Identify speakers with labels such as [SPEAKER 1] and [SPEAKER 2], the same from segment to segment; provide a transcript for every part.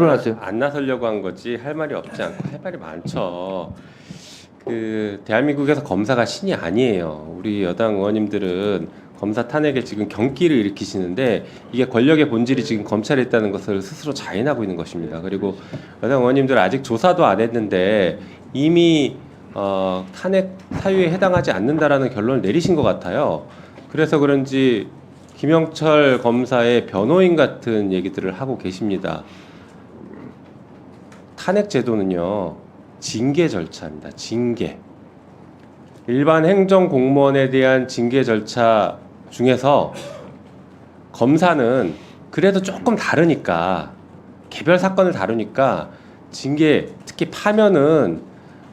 [SPEAKER 1] 토론하세요.
[SPEAKER 2] 안 나서려고 한 거지 할 말이 없지 않고 할 말이 많죠. 그 대한민국에서 검사가 신이 아니에요. 우리 여당 의원님들은 검사 탄핵에 지금 경기를 일으키시는데 이게 권력의 본질이 지금 검찰에 있다는 것을 스스로 자인하고 있는 것입니다. 그리고 여당 의원님들 아직 조사도 안 했는데 이미 어, 탄핵 사유에 해당하지 않는다라는 결론을 내리신 것 같아요. 그래서 그런지 김영철 검사의 변호인 같은 얘기들을 하고 계십니다. 탄핵 제도는요 징계 절차입니다. 징계. 일반 행정 공무원에 대한 징계 절차 중에서 검사는 그래도 조금 다르니까 개별 사건을 다루니까 징계 특히 파면은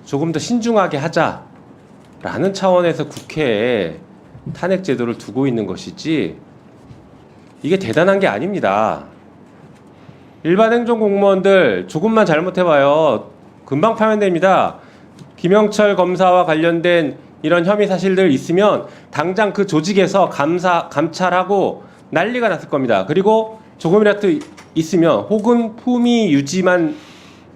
[SPEAKER 2] 조금 더 신중하게 하자라는 차원에서 국회에 탄핵 제도를 두고 있는 것이지 이게 대단한 게 아닙니다. 일반 행정 공무원들 조금만 잘못해봐요. 금방 파면됩니다. 김영철 검사와 관련된 이런 혐의 사실들 있으면 당장 그 조직에서 감사 감찰하고 난리가 났을 겁니다. 그리고 조금이라도 있으면 혹은 품위 유지만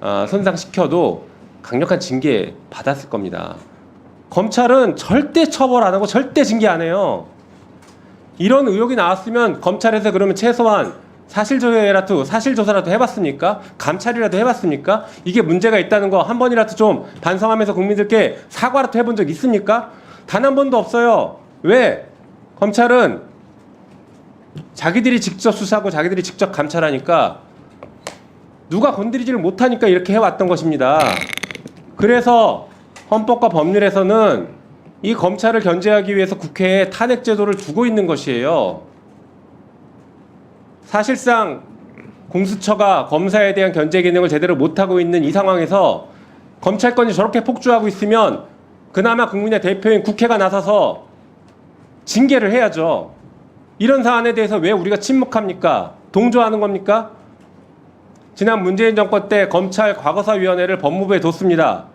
[SPEAKER 2] 어, 손상시켜도 강력한 징계 받았을 겁니다. 검찰은 절대 처벌 안 하고 절대 징계 안 해요. 이런 의혹이 나왔으면 검찰에서 그러면 최소한 사실조회라도 사실조사라도 해봤습니까? 감찰이라도 해봤습니까? 이게 문제가 있다는 거 한 번이라도 좀 반성하면서 국민들께 사과라도 해본 적 있습니까? 단 한 번도 없어요. 왜? 검찰은 자기들이 직접 수사하고 자기들이 직접 감찰하니까 누가 건드리지를 못하니까 이렇게 해왔던 것입니다. 그래서 헌법과 법률에서는 이 검찰을 견제하기 위해서 국회에 탄핵 제도를 두고 있는 것이에요. 사실상 공수처가 검사에 대한 견제 기능을 제대로 못하고 있는 이 상황에서 검찰권이 저렇게 폭주하고 있으면 그나마 국민의 대표인 국회가 나서서 징계를 해야죠. 이런 사안에 대해서 왜 우리가 침묵합니까? 동조하는 겁니까? 지난 문재인 정권 때 검찰 과거사위원회를 법무부에 뒀습니다.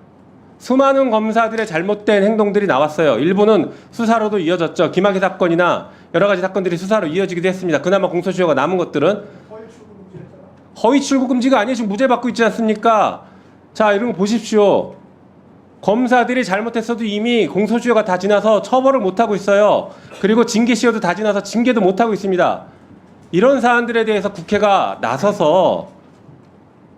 [SPEAKER 2] 수많은 검사들의 잘못된 행동들이 나왔어요. 일부는 수사로도 이어졌죠. 김학의 사건이나 여러 가지 사건들이 수사로 이어지기도 했습니다. 그나마 공소시효가 남은 것들은 허위 출국 금지가 아니에요. 지금 무죄 받고 있지 않습니까? 자, 이런 거 보십시오. 검사들이 잘못했어도 이미 공소시효가 다 지나서 처벌을 못 하고 있어요. 그리고 징계 시효도 다 지나서 징계도 못 하고 있습니다. 이런 사안들에 대해서 국회가 나서서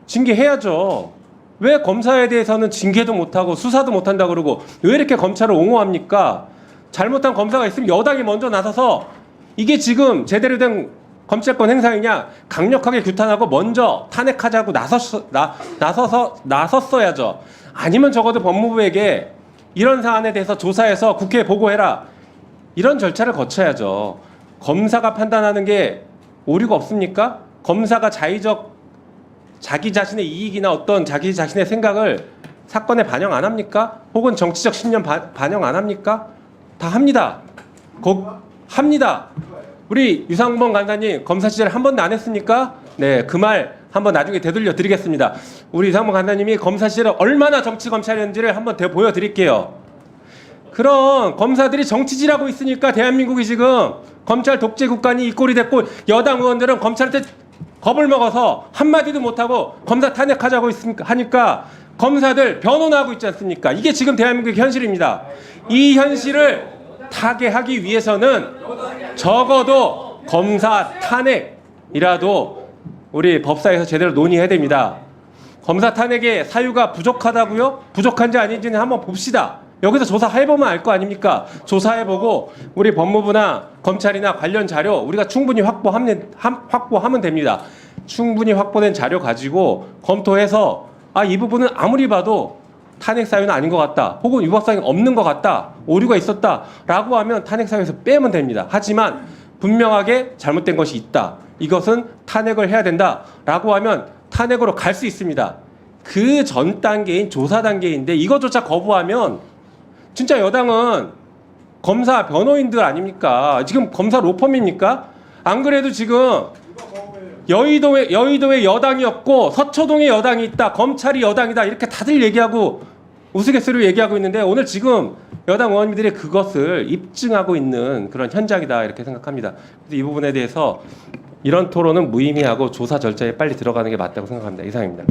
[SPEAKER 2] 징계해야죠. 왜 검사에 대해서는 징계도 못하고 수사도 못한다 그러고 왜 이렇게 검찰을 옹호합니까? 잘못한 검사가 있으면 여당이 먼저 나서서 이게 지금 제대로 된 검찰권 행사이냐 강력하게 규탄하고 먼저 탄핵하자고 나섰 나, 나서서 나섰어야죠. 아니면 적어도 법무부에게 이런 사안에 대해서 조사해서 국회에 보고해라. 이런 절차를 거쳐야죠. 검사가 판단하는 게 오류가 없습니까? 검사가 자의적 자기 자신의 이익이나 어떤 자기 자신의 생각을 사건에 반영 안 합니까? 혹은 정치적 신념 바- 반영 안 합니까? 다 합니다. 거, 합니다. 우리 유상범 간사님 검사 시절 한 번도 안 했습니까? 네, 그 말 한번 나중에 되돌려 드리겠습니다. 우리 유상범 간사님이 검사 시절에 얼마나 정치 검찰이었는지를 한번 대 보여 드릴게요. 그런 검사들이 정치질하고 있으니까 대한민국이 지금 검찰 독재 국가니 이 꼴이 됐고 여당 의원들은 검찰한테 겁을 먹어서 한마디도 못하고 검사 탄핵하자고 있으니까 하니까 검사들 변호하고 있지 않습니까? 이게 지금 대한민국의 현실입니다. 이 현실을 타개하기 위해서는 적어도 검사 탄핵이라도 우리 법사에서 제대로 논의해야 됩니다. 검사 탄핵의 사유가 부족하다고요? 부족한지 아닌지는 한번 봅시다. 여기서 조사 해보면 알 거 아닙니까? 조사해보고 우리 법무부나 검찰이나 관련 자료 우리가 충분히 확보하면, 함- 확보하면 됩니다. 충분히 확보된 자료 가지고 검토해서 아, 이 부분은 아무리 봐도 탄핵 사유는 아닌 것 같다. 혹은 위법 사유는 없는 것 같다. 오류가 있었다. 라고 하면 탄핵 사유에서 빼면 됩니다. 하지만 분명하게 잘못된 것이 있다. 이것은 탄핵을 해야 된다. 라고 하면 탄핵으로 갈 수 있습니다. 그 전 단계인 조사 단계인데 이것조차 거부하면 진짜 여당은 검사 변호인들 아닙니까? 지금 검사 로펌입니까? 안 그래도 지금 여의도에 여의도에 여당이었고 서초동에 여당이 있다. 검찰이 여당이다. 이렇게 다들 얘기하고 우스갯소리로 얘기하고 있는데 오늘 지금 여당 의원님들이 그것을 입증하고 있는 그런 현장이다 이렇게 생각합니다. 그래서 이 부분에 대해서 이런 토론은 무의미하고 조사 절차에 빨리 들어가는 게 맞다고 생각합니다. 이상입니다.